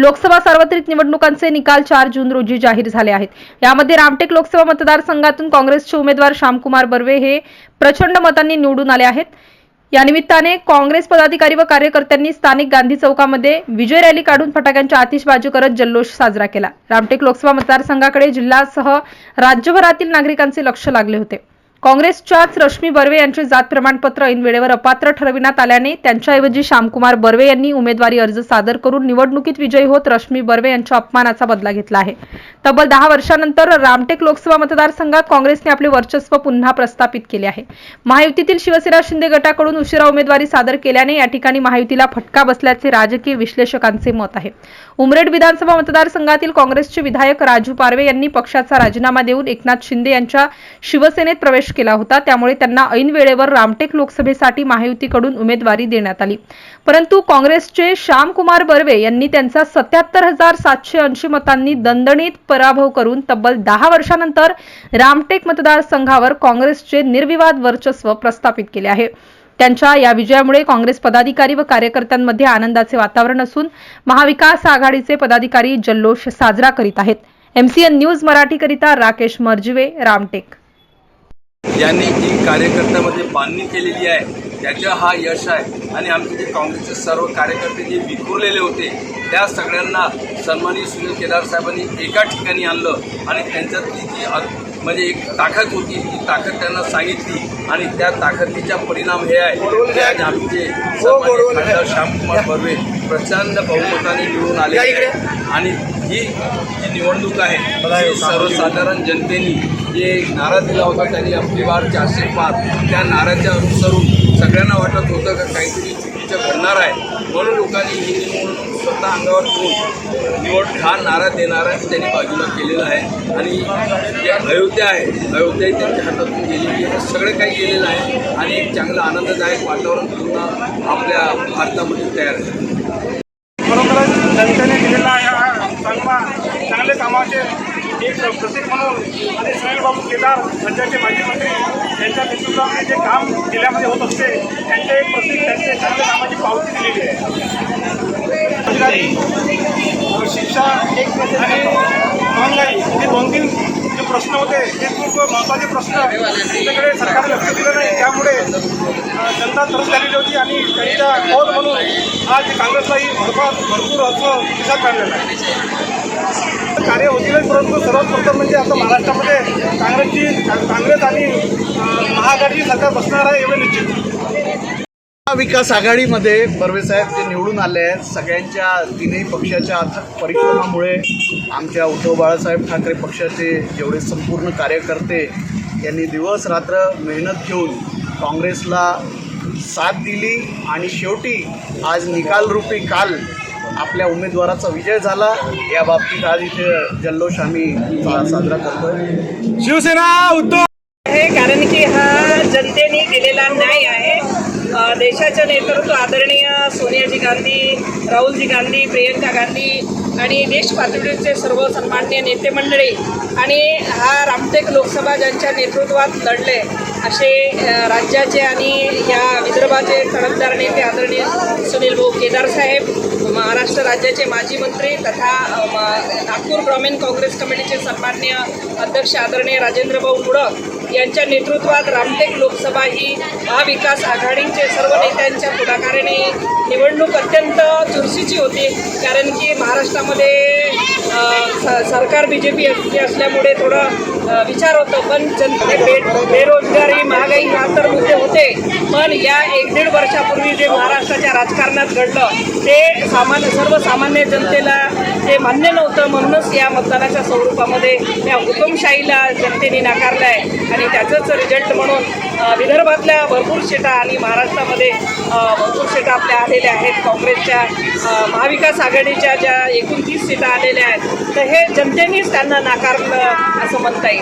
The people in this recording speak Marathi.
लोकसभा सार्वत्रिक निवडणुकांचे निकाल चार जून रोजी जाहीर झाले आहेत. यामध्ये रामटेक लोकसभा मतदारसंघातून काँग्रेसचे उमेदवार श्यामकुमार बर्वे हे प्रचंड मतांनी निवडून आले आहेत. या निमित्ताने काँग्रेस पदाधिकारी व कार्यकर्त्यांनी स्थानिक गांधी चौकामध्ये विजय रॅली काढून फटाक्यांच्या आतिषबाजी करत जल्लोष साजरा केला. रामटेक लोकसभा मतदारसंघाकडे जिल्ह्यासह राज्यभरातील नागरिकांचे लक्ष लागले होते. काँग्रेसच्याच रश्मी बर्वे यांचे जात प्रमाणपत्र ऐन वेळेवर अपात्र ठरविण्यात आल्याने त्यांच्याऐवजी श्यामकुमार बर्वे यांनी उमेदवारी अर्ज सादर करून निवडणुकीत विजयी होत रश्मी बर्वे यांच्या अपमानाचा बदला घेतला आहे. तब्बल दहा वर्षानंतर रामटेक लोकसभा मतदारसंघात काँग्रेसने आपले वर्चस्व पुन्हा प्रस्थापित केले आहे. महायुतीतील शिवसेना शिंदे गटाकडून उशिरा उमेदवारी सादर केल्याने या ठिकाणी महायुतीला फटका बसल्याचे राजकीय विश्लेषकांचे मत आहे. उमरेड विधानसभा मतदारसंघातील काँग्रेसचे विधायक राजू पारवे यांनी पक्षाचा राजीनामा देऊन एकनाथ शिंदे यांच्या शिवसेनेत प्रवेश केला होता. त्यामुळे त्यांना ऐन वेळेवर रामटेक लोकसभेसाठी महायुतीकडून उमेदवारी देण्यात आली. परंतु काँग्रेसचे श्यामकुमार बर्वे यांनी त्यांचा सत्याहत्तर हजार सातशे ऐंशी मतांनी दणदणीत पराभव करून तब्बल दहा वर्षानंतर रामटेक मतदारसंघावर काँग्रेसचे निर्विवाद वर्चस्व प्रस्थापित केले आहे. त्यांच्या या विजयामुळे काँग्रेस पदाधिकारी व कार्यकर्त्यांमध्ये आनंदाचे वातावरण असून महाविकास आघाडीचे पदाधिकारी जल्लोष साजरा करीत आहेत. एमसीएन न्यूज मराठीकरिता राकेश मर्जिवे रामटेक. यांनी जी कार्यकर्त्यामध्ये बांधणी केलेली आहे त्याचं हा यश आहे. आणि आमचे जे काँग्रेसचे सर्व कार्यकर्ते जे विखुरलेले होते त्या सगळ्यांना सन्माननीय सुनील केदार साहेबांनी एका ठिकाणी आणलं आणि त्यांच्यातली जी म्हणजे एक ताकद होती ती ताकद त्यांना सांगितली आणि त्या ताकदीचा परिणाम हे आहे. आमचे श्यामकुमार बर्वे प्रचंड बहुमताने निवडून आले आणि ही जी निवडणूक आहे सर्वसाधारण जनतेने जे नारा दिला होता त्यांनी आपली वार चारशे पाच. त्या नाराच्या अनुसरून सगळ्यांना वाटत होतं का काहीतरी चुकीचं घडणार आहे. म्हणून लोकांनी ही निवडणूक स्वतः अंगावर घेऊन निवड हा नारा देणारा त्यांनी बाजूला केलेला आहे. आणि जे अयोध्या आहे अयोध्याही त्यांच्या हातातून गेलेली आहे. सगळं काही गेलेलं आहे. आणि एक चांगलं आनंददायक वातावरण पुन्हा आपल्या भारतामध्ये तयार आहे. खरोखरच जनतेने दिलेला या चांगला चांगले कामाचे एक म्हणून आणि सुनीलबाबू केदार राज्याचे माजी मंत्री यांच्या नेतृत्वामध्ये जे काम जिल्ह्यामध्ये होत असते त्यांचे एक प्रतीक त्यांचे चांगल्या कामाची पावती दिलेली आहे. शिक्षा एक आणि महागाई हे दोन तीन जे प्रश्न होते हे खूप महत्त्वाचे प्रश्न त्यांच्याकडे सरकारने लक्ष दिलं नाही त्यामुळे जनता त्रस्त झालेली होती आणि त्यांच्या कौल म्हणून आज काँग्रेसलाही भरपूर भरपूर अर्थ विचार काढलेला आहे. कार्य होतीलच परंतु सर्वात प्रथम म्हणजे आता महाराष्ट्रामध्ये काँग्रेसची काँग्रेस आणि अ, सरकार बसणार आहे एवढे निश्चित. महाविकास आघाडीमध्ये बर्वेसाहेब जे निवडून आले आहेत सगळ्यांच्या तिन्ही पक्षाच्या अथक परिश्रमामुळे आमच्या उद्धव बाळासाहेब ठाकरे पक्षाचे जेवढे संपूर्ण कार्यकर्ते यांनी दिवस रात्र मेहनत घेऊन काँग्रेसला साथ दिली आणि शेवटी आज निकालरूपी काल आपल्या उमेदवाराचा विजय झाला. या बाबतीत आज इथे जल्लोष आम्ही साजरा करतोय. शिवसेना उद्धव आहे कारण की हा जनतेने दिलेला न्याय आहे. देशाचं नेतृत्व आदरणीय सोनियाजी गांधी राहुलजी गांधी प्रियंका गांधी आणि देश पातळीचे सर्व सन्मान्य नेते मंडळी आणि हा रामटेक लोकसभा ज्यांच्या नेतृत्वात लढले असे राज्याचे आणि या विदर्भाचे तडफदार नेते आदरणीय सुनील भाऊ केदार साहेब महाराष्ट्र राज्याचे माजी मंत्री तथा नागपूर ग्रामीण काँग्रेस कमिटीचे सन्मान्य अध्यक्ष आदरणीय राजेंद्रभाऊ मुडक यांच्या नेतृत्वात रामटेक लोकसभा ही महाविकास आघाडीचे सर्व नेत्यांच्या पुढाकाराने निवडणूक अत्यंत चुरशीची होती. कारण की महाराष्ट्रामध्ये स- सरकार बी जे पी असल्यामुळे थोडं विचार होतं पण जन बेरोजगारी महागाई ह्या तर मुद्दे होते पण या एक दीड वर्षापूर्वी जे महाराष्ट्राच्या राजकारणात घडलं ते सामान्य सर्वसामान्य जनतेला ते मान्य नव्हतं म्हणूनच या मतदानाच्या स्वरूपामध्ये या हुकुमशाहीला जनतेने नाकारलं आहे आणि त्याचंच रिझल्ट म्हणून विदर्भातल्या भरपूर शेटा आणि महाराष्ट्रामध्ये भरपूर सीटा आपल्या आलेल्या आहेत. काँग्रेसच्या महाविकास आघाडीच्या ज्या एकूण तीस सीटा आलेल्या आहेत तर हे जनतेनेच त्यांना नाकारलं असं म्हणता येईल.